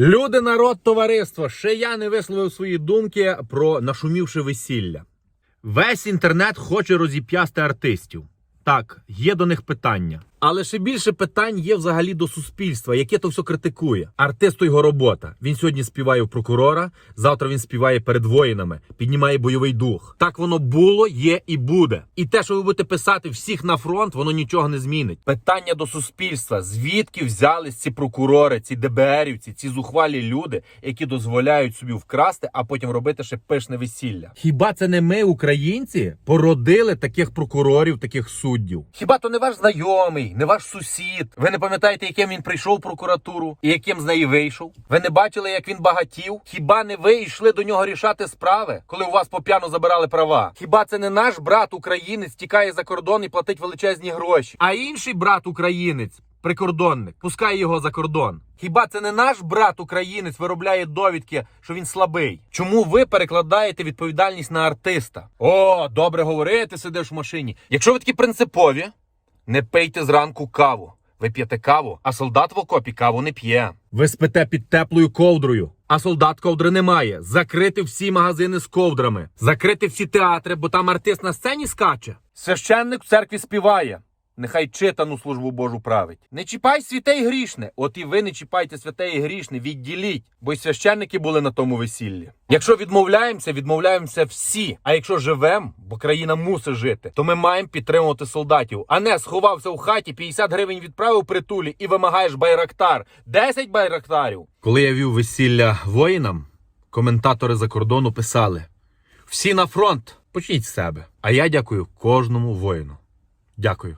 Люди, народ, товариство, ще я не висловив свої думки про нашумівше весілля. Весь інтернет хоче розіп'ясти артистів. Так, є до них питання. Але ще більше питань є взагалі до суспільства, яке то все критикує. Артист то його робота. Він сьогодні співає у прокурора, завтра він співає перед воїнами, піднімає бойовий дух. Так воно було, є і буде. І те, що ви будете писати всіх на фронт, воно нічого не змінить. Питання до суспільства: звідки взялись ці прокурори, ці ДБРівці, ці зухвалі люди, які дозволяють собі вкрасти, а потім робити ще пишне весілля? Хіба це не ми, українці, породили таких прокурорів, таких суддів? Хіба то не ваш знайомий, не ваш сусід? Ви не пам'ятаєте, яким він прийшов в прокуратуру і яким з неї вийшов? Ви не бачили, як він багатів? Хіба не ви йшли до нього рішати справи, коли у вас поп'яно забирали права? Хіба це не наш брат українець тікає за кордон і платить величезні гроші? А інший брат українець. Прикордонник пускає його за кордон. Хіба це не наш брат українець виробляє довідки, що він слабий? Чому ви перекладаєте відповідальність на артиста? О, добре говорити, сидиш в машині. Якщо ви такі принципові, не пийте зранку каву. Ви п'єте каву, а солдат в окопі каву не п'є. Ви спите під теплою ковдрою, а солдат ковдри немає. Закрити всі магазини з ковдрами, закрити всі театри, бо там артист на сцені скаче. Священник в церкві співає. Нехай читану службу Божу править. Не чіпай святе й грішне. От і ви не чіпайте святе і грішне, відділіть, бо й священники були на тому весіллі. Якщо відмовляємося, відмовляємося всі. А якщо живем, бо країна мусить жити, то ми маємо підтримувати солдатів. А не сховався в хаті, 50 гривень відправив притулі і вимагаєш байрактар. 10 байрактарів. Коли я вів весілля воїнам, коментатори за кордону писали: всі на фронт, почніть з себе. А я дякую кожному воїну. Дякую.